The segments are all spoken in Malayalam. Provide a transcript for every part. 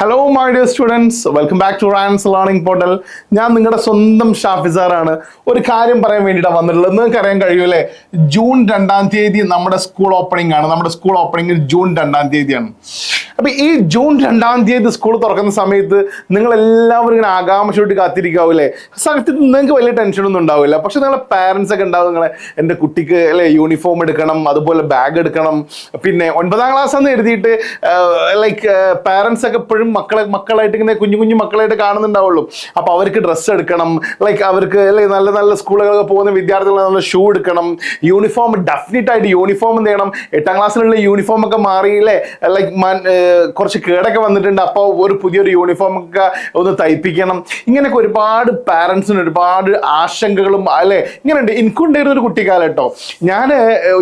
Hello my dear students welcome back to Rans learning portal ഞാൻ നിങ്ങളുടെ സ്വന്തം ഷാഫിസാറാണ്. ഒരു കാര്യം പറയാൻ വേണ്ടിയിട്ടാണ് വന്നിട്ടുള്ളത്. നിങ്ങൾക്ക് അറിയാൻ കഴിയൂലേ? ജൂൺ രണ്ടാം തീയതി നമ്മുടെ സ്കൂൾ ഓപ്പണിംഗ് ആണ്. നമ്മുടെ സ്കൂൾ ഓപ്പണിംഗ് ജൂൺ രണ്ടാം തീയതിയാണ്. അപ്പൊ ഈ ജൂൺ രണ്ടാം തീയതി സ്കൂൾ തുറക്കുന്ന സമയത്ത് നിങ്ങൾ എല്ലാവരും ഇങ്ങനെ ആകാംക്ഷയോട്ട് കാത്തിരിക്കാവൂല്ലേ? സത്യത്തിൽ നിങ്ങൾക്ക് വലിയ ടെൻഷനൊന്നും ഉണ്ടാവില്ല. പക്ഷെ നിങ്ങളെ പാരൻസ് ഒക്കെ ഉണ്ടാവും നിങ്ങളെ എന്റെ കുട്ടിക്ക് അല്ലെ യൂണിഫോം എടുക്കണം അതുപോലെ ബാഗ് എടുക്കണം. പിന്നെ ഒൻപതാം ക്ലാസ് എന്ന് എഴുതിയിട്ട് ലൈക്ക് പാരൻസ് ഒക്കെ എപ്പോഴും മക്കളെ മക്കളായിട്ട് ഇങ്ങനെ കുഞ്ഞു കുഞ്ഞു മക്കളായിട്ട് കാണുന്നുണ്ടാവുള്ളൂ. അപ്പൊ അവർക്ക് ഡ്രസ്സ് എടുക്കണം. ലൈക്ക് അവർക്ക് അല്ലെ നല്ല നല്ല സ്കൂളുകളൊക്കെ പോകുന്ന വിദ്യാർത്ഥികൾ നല്ല ഷൂ എടുക്കണം. യൂണിഫോം ഡെഫിനറ്റ് ആയിട്ട് യൂണിഫോം എന്ത് ചെയ്യണം? എട്ടാം ക്ലാസ്സിലുള്ള യൂണിഫോം ഒക്കെ മാറിയില്ലേ ലൈക്ക് കുറച്ച് കേടൊക്കെ വന്നിട്ടുണ്ട്. അപ്പോൾ ഒരു പുതിയൊരു യൂണിഫോം ഒക്കെ ഒന്ന് തയ്പ്പിക്കണം. ഇങ്ങനെയൊക്കെ ഒരുപാട് പാരൻസിന് ഒരുപാട് ആശങ്കകളും അല്ലെ? ഇങ്ങനെയുണ്ട്. എനിക്കുണ്ടായിരുന്ന ഒരു കുട്ടിക്കാലം കേട്ടോ ഞാൻ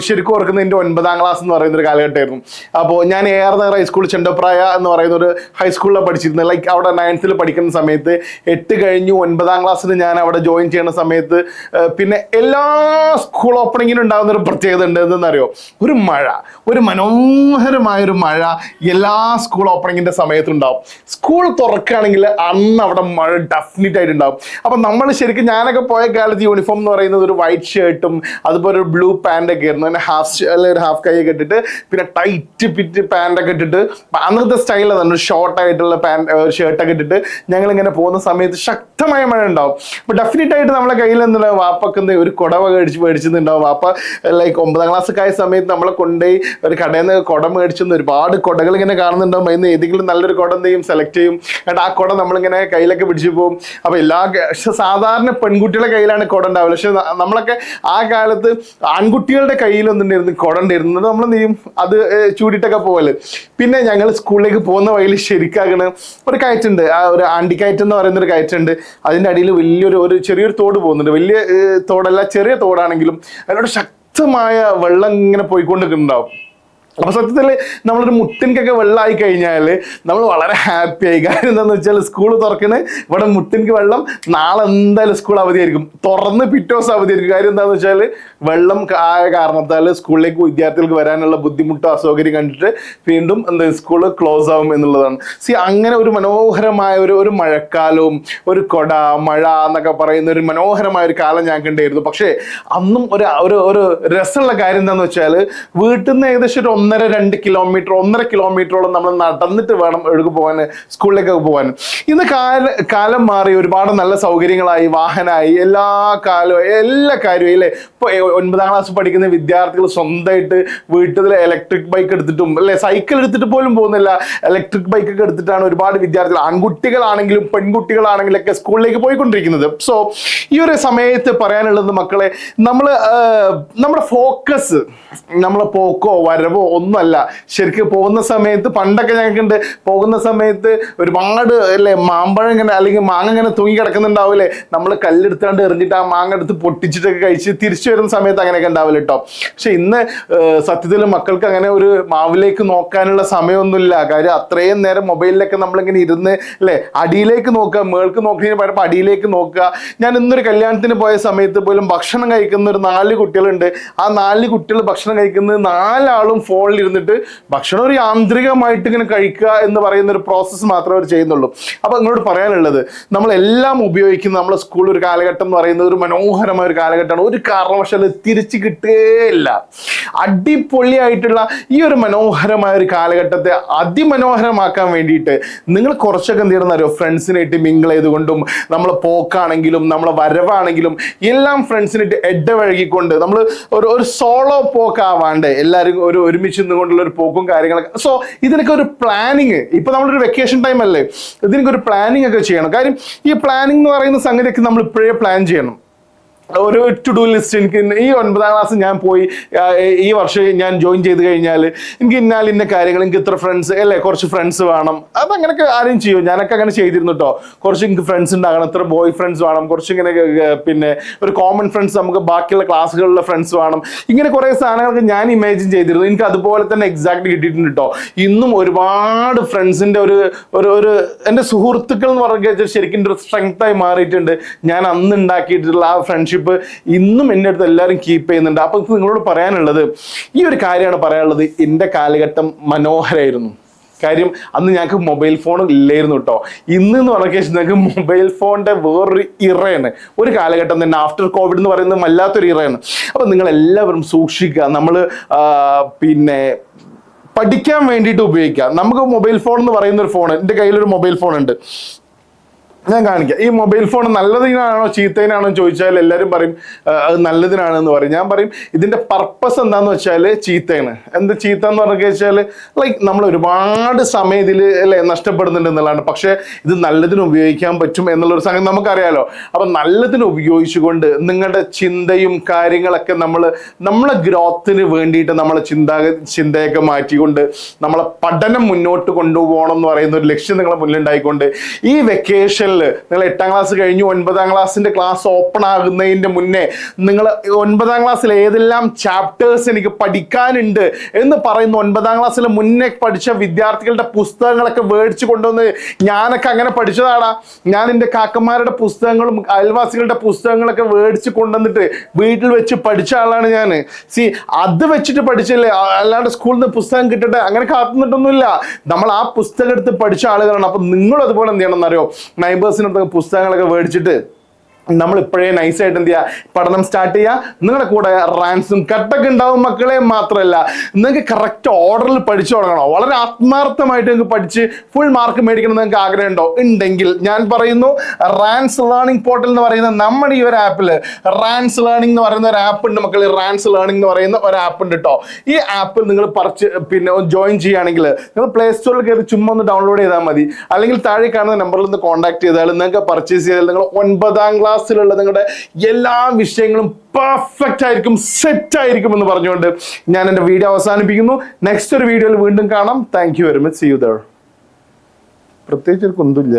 ശരിക്കും ഓർക്കുന്നത് എന്റെ ഒൻപതാം ക്ലാസ് എന്ന് പറയുന്ന ഒരു കാലഘട്ടമായിരുന്നു. അപ്പോൾ ഞാൻ ഏറെ നേരം ഹൈസ്കൂൾ ചെണ്ടപ്രായ എന്ന് പറയുന്ന ഒരു ഹൈസ്കൂളിലാണ് പഠിച്ചിരുന്നത് ലൈക്ക് അവിടെ നയൻത്തിൽ പഠിക്കുന്ന സമയത്ത് എട്ട് കഴിഞ്ഞു ഒൻപതാം ക്ലാസ്സിൽ ഞാൻ അവിടെ ജോയിൻ ചെയ്യുന്ന സമയത്ത് പിന്നെ എല്ലാ സ്കൂൾ ഓപ്പണിങ്ങിനും ഉണ്ടാകുന്ന ഒരു പ്രത്യേകത ഉണ്ട് എന്തെന്നറിയോ ഒരു മഴ. ഒരു മനോഹരമായ ഒരു മഴ. എല്ലാ സ്കൂൾ ഓപ്പണിങ്ങിന്റെ സമയത്തുണ്ടാവും. സ്കൂൾ തുറക്കുകയാണെങ്കിൽ അന്ന് അവിടെ മഴ ഡെഫിനറ്റ് ആയിട്ട് ഉണ്ടാവും അപ്പൊ നമ്മൾ ശരിക്കും ഞാനൊക്കെ പോയ കാലത്ത് യൂണിഫോം എന്ന് പറയുന്നത് ഒരു വൈറ്റ് ഷർട്ടും അതുപോലെ ഒരു ബ്ലൂ പാന്റ് ഒക്കെ ആയിരുന്നു. പിന്നെ ഹാഫ് അല്ലെങ്കിൽ ഒരു ഹാഫ് കൈ കെട്ടിട്ട് പിന്നെ ടൈറ്റ് പിറ്റ് പാന്റ് ഒക്കെ ഇട്ടിട്ട് അന്നത്തെ സ്റ്റൈലാണ് ഒരു ഷോർട്ട് ആയിട്ടുള്ള പാന്റ് ഷർട്ടൊക്കെ ഇട്ടിട്ട് ഞങ്ങൾ ഇങ്ങനെ പോകുന്ന സമയത്ത് ശക്തമായ മഴ ഉണ്ടാവും. അപ്പൊ ഡെഫിനറ്റ് ആയിട്ട് നമ്മളെ കയ്യിൽ എന്താ വാപ്പൊക്കെ എന്ത് ഒരു കുടവ മേടിച്ച് മേടിച്ചിട്ടുണ്ടാവും. വാപ്പ ലൈക്ക് ഒമ്പതാം ക്ലാസ്സൊക്കെ ആയ സമയത്ത് നമ്മളെ കൊണ്ടുപോയി ഒരു കടയിൽ നിന്ന് കുട മേടിച്ചെന്ന് ഒരുപാട് കുടകൾ ഇങ്ങനെ കാണുന്നുണ്ടാവും. അതിന് ഏതെങ്കിലും നല്ലൊരു കുട എന്ത് ചെയ്യും? സെലക്ട് ചെയ്യും. എന്നിട്ട് ആ കുട നമ്മളിങ്ങനെ കയ്യിലൊക്കെ പിടിച്ചു പോകും. അപ്പൊ എല്ലാ സാധാരണ പെൺകുട്ടികളുടെ കയ്യിലാണ് കുട ഉണ്ടാവില്ല പക്ഷെ നമ്മളൊക്കെ ആ കാലത്ത് ആൺകുട്ടികളുടെ കയ്യിലൊന്നുണ്ടായിരുന്നു കുട ഉണ്ടായിരുന്നത് നമ്മൾ എന്ത് ചെയ്യും? അത് ചൂടിയിട്ടൊക്കെ പോകൽ പിന്നെ ഞങ്ങൾ സ്കൂളിലേക്ക് പോകുന്ന വഴിയിൽ ശരിക്കാകണ് ഒരു കയറ്റുണ്ട്. ആ ഒരു ആണ്ടിക്കയറ്റം എന്ന് പറയുന്ന ഒരു കയറ്റുണ്ട്. അതിന്റെ അടിയിൽ വലിയൊരു ഒരു ചെറിയൊരു തോട് പോകുന്നുണ്ട്. വലിയ തോടല്ല ചെറിയ തോടാണെങ്കിലും അതിനോട് ശക്തമായ വെള്ളം ഇങ്ങനെ പോയിക്കൊണ്ടിരിക്കുന്നുണ്ടാവും. അപ്പൊ സത്യത്തിൽ നമ്മളൊരു മുട്ടിൻകൊക്കെ വെള്ളമായി കഴിഞ്ഞാൽ നമ്മൾ വളരെ ഹാപ്പി ആയി. കാര്യം എന്താണെന്ന് വെച്ചാൽ സ്കൂൾ തുറക്കണ് ഇവിടെ മുട്ടിൻക്ക് വെള്ളം നാളെ എന്തായാലും സ്കൂൾ അവധിയായിരിക്കും. തുറന്ന് പിറ്റേ ദിവസം അവധിയായിരിക്കും. കാര്യം എന്താണെന്ന് വെച്ചാൽ വെള്ളം ആയ കാരണത്താൽ സ്കൂളിലേക്ക് വിദ്യാർത്ഥികൾക്ക് വരാനുള്ള ബുദ്ധിമുട്ടോ അസൗകര്യം കണ്ടിട്ട് വീണ്ടും എന്താ സ്കൂൾ ക്ലോസ് ആവും എന്നുള്ളതാണ്. സി അങ്ങനെ ഒരു മനോഹരമായ ഒരു ഒരു മഴക്കാലവും ഒരു കൊട മഴ എന്നൊക്കെ പറയുന്ന ഒരു മനോഹരമായ ഒരു കാലം ഞാൻ കണ്ടായിരുന്നു പക്ഷേ അന്നും ഒരു ഒരു രസമുള്ള കാര്യം എന്താണെന്ന് വെച്ചാൽ വീട്ടിൽ നിന്ന് ഏകദേശം ഒരു ഒന്നര രണ്ട് കിലോമീറ്റർ ഒന്നര കിലോമീറ്ററോളം നമ്മൾ നടന്നിട്ട് വേണം ഒഴുകു പോകാൻ സ്കൂളിലേക്കൊക്കെ പോകാൻ ഇന്ന് കാല കാലം മാറി ഒരുപാട് നല്ല സൗകര്യങ്ങളായി വാഹനമായി എല്ലാ കാലവും എല്ലാ കാര്യവും അല്ലേ? ഇപ്പോൾ ഒൻപതാം ക്ലാസ് പഠിക്കുന്ന വിദ്യാർത്ഥികൾ സ്വന്തമായിട്ട് വീട്ടിൽ ഇലക്ട്രിക് ബൈക്ക് എടുത്തിട്ടും അല്ലെ? സൈക്കിൾ എടുത്തിട്ട് പോലും പോകുന്നില്ല. ഇലക്ട്രിക് ബൈക്ക് ഒക്കെ എടുത്തിട്ടാണ് ഒരുപാട് വിദ്യാർത്ഥികൾ ആൺകുട്ടികളാണെങ്കിലും പെൺകുട്ടികളാണെങ്കിലും ഒക്കെ സ്കൂളിലേക്ക് പോയിക്കൊണ്ടിരിക്കുന്നത്. സോ ഈ ഒരു സമയത്ത് പറയാനുള്ളത് മക്കളെ നമ്മൾ നമ്മുടെ ഫോക്കസ് നമ്മളെ പോക്കോ വരവോ ഒന്നുമല്ല. ശരിക്കും പോകുന്ന സമയത്ത് പണ്ടൊക്കെ ഞങ്ങൾക്കുണ്ട്. പോകുന്ന സമയത്ത് ഒരുപാട് അല്ലേ മാമ്പഴം ഇങ്ങനെ അല്ലെങ്കിൽ മാങ്ങ ഇങ്ങനെ തൂങ്ങി കിടക്കുന്നുണ്ടാവില്ലേ? നമ്മൾ കല്ലെടുത്താണ്ട് എറിഞ്ഞിട്ട് ആ മാങ്ങ എടുത്ത് പൊട്ടിച്ചിട്ടൊക്കെ കഴിച്ച് തിരിച്ചു വരുന്ന സമയത്ത് അങ്ങനെയൊക്കെ ഉണ്ടാവില്ല കേട്ടോ പക്ഷെ ഇന്ന് സത്യത്തിൽ മക്കൾക്ക് അങ്ങനെ ഒരു മാവിലേക്ക് നോക്കാനുള്ള സമയമൊന്നുമില്ല. കാര്യം അത്രയും നേരം മൊബൈലിലൊക്കെ നമ്മളിങ്ങനെ ഇരുന്ന് അല്ലേ അടിയിലേക്ക് നോക്കുക മേൾക്ക് നോക്കുന്നതിന് പകരം അടിയിലേക്ക് നോക്കുക. ഞാൻ ഇന്നൊരു കല്യാണത്തിന് പോയ സമയത്ത് പോലും ഭക്ഷണം കഴിക്കുന്ന ഒരു നാല് കുട്ടികളുണ്ട്. ആ നാല് കുട്ടികൾ ഭക്ഷണം കഴിക്കുന്നത് നാലാളും ഫോണിൽ ഇരുന്നിട്ട് ഭക്ഷണം ഒരു യാന്ത്രികമായിട്ട് ഇങ്ങനെ കഴിക്കുക എന്ന് പറയുന്ന ഒരു പ്രോസസ്സ് മാത്രമേ അവർ ചെയ്യുന്നുള്ളൂ. അപ്പൊ നിങ്ങളോട് പറയാനുള്ളത് നമ്മളെല്ലാം ഉപയോഗിക്കുന്ന നമ്മളെ സ്കൂൾ ഒരു കാലഘട്ടം എന്ന് പറയുന്നത് ഒരു മനോഹരമായ ഒരു കാലഘട്ടമാണ്. ഒരു കാരണവശാലും തിരിച്ചു കിട്ടുകയില്ല അടിപൊളിയായിട്ടുള്ള ഈ ഒരു മനോഹരമായ ഒരു കാലഘട്ടത്തെ അതിമനോഹരമാക്കാൻ വേണ്ടിയിട്ട് നിങ്ങൾ കുറച്ചൊക്കെ എന്ത് ചെയ്യണം അറിയോ ഫ്രണ്ട്സിനായിട്ട് മിങ്കിൾ ചെയ്തുകൊണ്ടും നമ്മളെ പോക്കാണെങ്കിലും നമ്മളെ വരവാണെങ്കിലും എല്ലാം ഫ്രണ്ട്സിനായിട്ട് ഇടപഴകിക്കൊണ്ട് നമ്മൾ ഒരു ഒരു സോളോ പോക്കാവാണ്ട് എല്ലാവരും ഒരു ഒരുമിച്ച് നിന്നുകൊണ്ടുള്ള ഒരു പോക്കും കാര്യങ്ങളൊക്കെ. സോ ഇതിനൊക്കെ ഒരു പ്ലാനിങ് ഇപ്പൊ നമ്മളൊരു വെക്കേഷൻ ടൈം അല്ലേ? ഇതിനൊക്കെ ഒരു പ്ലാനിങ് ഒക്കെ ചെയ്യണം. കാര്യം ഈ പ്ലാനിങ് എന്ന് പറയുന്ന സംഗതിയൊക്കെ നമ്മൾ ഇപ്പോഴേ പ്ലാൻ ചെയ്യണം. ഒരു ടു ഡു ലിസ്റ്റ് എനിക്ക് ഈ ഒൻപതാം ക്ലാസ് ഞാൻ പോയി ഈ വർഷം ഞാൻ ജോയിൻ ചെയ്ത് കഴിഞ്ഞാൽ എനിക്ക് ഇന്നാൽ ഇന്ന കാര്യങ്ങൾ എനിക്ക് ഇത്ര ഫ്രണ്ട്സ് അല്ലേ? കുറച്ച് ഫ്രണ്ട്സ് വേണം. അത് അങ്ങനെയൊക്കെ ആരും ചെയ്യും. ഞാനൊക്കെ അങ്ങനെ ചെയ്തിരുന്നു കേട്ടോ കുറച്ച് എനിക്ക് ഫ്രണ്ട്സ് ഉണ്ടാകണം ഇത്ര ബോയ് ഫ്രണ്ട്സ് വേണം കുറച്ച് ഇങ്ങനെ പിന്നെ ഒരു കോമൺ ഫ്രണ്ട്സ് നമുക്ക് ബാക്കിയുള്ള ക്ലാസ്സുകളിലെ ഫ്രണ്ട്സ് വേണം. ഇങ്ങനെ കുറേ സാധനങ്ങളൊക്കെ ഞാൻ ഇമാജിൻ ചെയ്തിരുന്നു. എനിക്ക് അതുപോലെ തന്നെ എക്സാക്ട് കിട്ടിയിട്ടുണ്ട് കേട്ടോ ഇന്നും ഒരുപാട് ഫ്രണ്ട്സിന്റെ ഒരു ഒരു ഒരു എന്റെ സുഹൃത്തുക്കൾ എന്ന് പറഞ്ഞാൽ ശരിക്കും ഒരു സ്ട്രെങ്ത്തായി മാറിയിട്ടുണ്ട്. ഞാൻ അന്ന് ഉണ്ടാക്കിയിട്ടുള്ള ആ ഫ്രണ്ട്ഷിപ്പ് ഇന്നും എന്റെ അടുത്ത് എല്ലാവരും കീപ്പ് ചെയ്യുന്നുണ്ട്. അപ്പം നിങ്ങളോട് പറയാനുള്ളത് ഈ ഒരു കാര്യമാണ് പറയാനുള്ളത്. എന്റെ കാലഘട്ടം മനോഹരമായിരുന്നു കാര്യം അന്ന് ഞങ്ങൾക്ക് മൊബൈൽ ഫോൺ ഇല്ലായിരുന്നു കേട്ടോ ഇന്ന് എന്ന് പറഞ്ഞ കേസ് ഞങ്ങൾക്ക് മൊബൈൽ ഫോണിന്റെ വേറൊരു ഇറയാണ്. ഒരു കാലഘട്ടം തന്നെ ആഫ്റ്റർ കോവിഡ് എന്ന് പറയുന്നത് വല്ലാത്തൊരു ഇറയാണ്. അപ്പം നിങ്ങൾ എല്ലാവരും സൂക്ഷിക്കുക നമ്മൾ പിന്നെ പഠിക്കാൻ വേണ്ടിയിട്ട് ഉപയോഗിക്കുക. നമുക്ക് മൊബൈൽ ഫോൺ എന്ന് പറയുന്ന ഒരു ഫോൺ എന്റെ കയ്യിലൊരു മൊബൈൽ ഫോൺ ഉണ്ട്. ഞാൻ കാണിക്കാം. ഈ മൊബൈൽ ഫോൺ നല്ലതിനാണോ ചീത്തതിനാണോ ചോദിച്ചാൽ എല്ലാവരും പറയും അത് നല്ലതിനാണെന്ന് പറയും. ഞാൻ പറയും ഇതിന്റെ പർപ്പസ് എന്താന്ന് വെച്ചാൽ ചീത്തയാണ്. എന്ത് ചീത്ത എന്ന് പറഞ്ഞു വെച്ചാൽ ലൈക്ക് നമ്മൾ ഒരുപാട് സമയം ഇതിൽ അല്ലേ നഷ്ടപ്പെടുന്നുണ്ട് എന്നുള്ളതാണ്. പക്ഷേ ഇത് നല്ലതിന് ഉപയോഗിക്കാൻ പറ്റും എന്നുള്ളൊരു സംഗതി നമുക്കറിയാലോ. അപ്പം നല്ലതിന് ഉപയോഗിച്ചുകൊണ്ട് നിങ്ങളുടെ ചിന്തയും കാര്യങ്ങളൊക്കെ നമ്മൾ നമ്മളെ ഗ്രോത്തിന് വേണ്ടിയിട്ട് നമ്മളെ ചിന്താ ചിന്തയൊക്കെ മാറ്റിക്കൊണ്ട് നമ്മളെ പഠനം മുന്നോട്ട് കൊണ്ടുപോകണം എന്ന് പറയുന്ന ഒരു ലക്ഷ്യം നിങ്ങളെ മുന്നിലുണ്ടായിക്കൊണ്ട് ഈ വെക്കേഷനിൽ നിങ്ങൾ എട്ടാം ക്ലാസ് കഴിഞ്ഞു ഒൻപതാം ക്ലാസ്സിന്റെ ക്ലാസ് ഓപ്പൺ ആകുന്നതിന്റെ മുന്നേ നിങ്ങൾ ഒൻപതാം ക്ലാസ്സിൽ ഏതെല്ലാം ചാപ്റ്റേഴ്സ് എനിക്ക് പഠിക്കാനുണ്ട് എന്ന് പറയുന്ന ഒൻപതാം ക്ലാസ്സിൽ മുന്നേ പഠിച്ച വിദ്യാർത്ഥികളുടെ പുസ്തകങ്ങളൊക്കെ മേടിച്ചു കൊണ്ടുവന്ന് ഞാനൊക്കെ അങ്ങനെ പഠിച്ചതാടാ. ഞാൻ എന്റെ കാക്കന്മാരുടെ പുസ്തകങ്ങളും അയൽവാസികളുടെ പുസ്തകങ്ങളൊക്കെ മേടിച്ച് കൊണ്ടുവന്നിട്ട് വീട്ടിൽ വെച്ച് പഠിച്ച ആളാണ് ഞാൻ. സി അത് വെച്ചിട്ട് പഠിച്ചില്ലേ? അല്ലാണ്ട് സ്കൂളിൽ നിന്ന് പുസ്തകം കിട്ടട്ടെ? അങ്ങനെ കാത്തുന്നിട്ടൊന്നുമില്ല നമ്മൾ ആ പുസ്തകം എടുത്ത് പഠിച്ച ആളുകളാണ്. അപ്പം നിങ്ങൾ അതുപോലെ എന്ത് ചെയ്യണം എന്നറിയോ? നൈബേഴ്സിനടുത്ത് പുസ്തകങ്ങളൊക്കെ മേടിച്ചിട്ട് നമ്മൾ ഇപ്പോഴേ നൈസായിട്ട് എന്ത് ചെയ്യുക പഠനം സ്റ്റാർട്ട് ചെയ്യുക നിങ്ങളുടെ കൂടെ റാൻസും കട്ടൊക്കെ ഉണ്ടാവും മക്കളെ മാത്രമല്ല നിങ്ങൾക്ക് കറക്റ്റ് ഓർഡറിൽ പഠിച്ചു തുടങ്ങണോ. വളരെ ആത്മാർത്ഥമായിട്ട് നിങ്ങൾക്ക് പഠിച്ച് ഫുൾ മാർക്ക് മേടിക്കണം നിങ്ങൾക്ക് ആഗ്രഹം ഉണ്ടോ ഉണ്ടെങ്കിൽ ഞാൻ പറയുന്നു റാൻസ് ലേണിംഗ് പോർട്ടൽ എന്ന് പറയുന്ന നമ്മുടെ ഈ ഒരു ആപ്പിൽ റാൻസ് ലേണിംഗ് എന്ന് പറയുന്ന ഒരു ആപ്പ് ഉണ്ട് മക്കൾ റാൻസ് ലേണിംഗ് എന്ന് പറയുന്ന ഒരു ആപ്പ് ഉണ്ട് കേട്ടോ ഈ ആപ്പിൽ നിങ്ങൾ പറിച്ച് പിന്നെ ജോയിൻ ചെയ്യുകയാണെങ്കിൽ നിങ്ങൾ പ്ലേ സ്റ്റോറിൽ കയറി ചുമ്മാ ഒന്ന് ഡൗൺലോഡ് ചെയ്താൽ മതി. അല്ലെങ്കിൽ താഴെ കാണുന്ന നമ്പറിൽ നിന്ന് കോൺടാക്ട് ചെയ്താൽ നിങ്ങൾക്ക് പർച്ചേസ് ചെയ്താൽ നിങ്ങൾ ഒൻപതാം ക്ലാസ്സിലുള്ള നിങ്ങളുടെ എല്ലാ വിഷയങ്ങളും പെർഫെക്റ്റ് ആയിരിക്കും സെറ്റ് ആയിരിക്കും എന്ന് പറഞ്ഞുകൊണ്ട് ഞാൻ എന്റെ വീഡിയോ അവസാനിപ്പിക്കുന്നു. നെക്സ്റ്റ് ഒരു വീഡിയോയിൽ വീണ്ടും കാണാം. താങ്ക് യു വെരി മച്ച് യു ദർ പ്രത്യേകിച്ച് ഒരു കുന്തില്ല.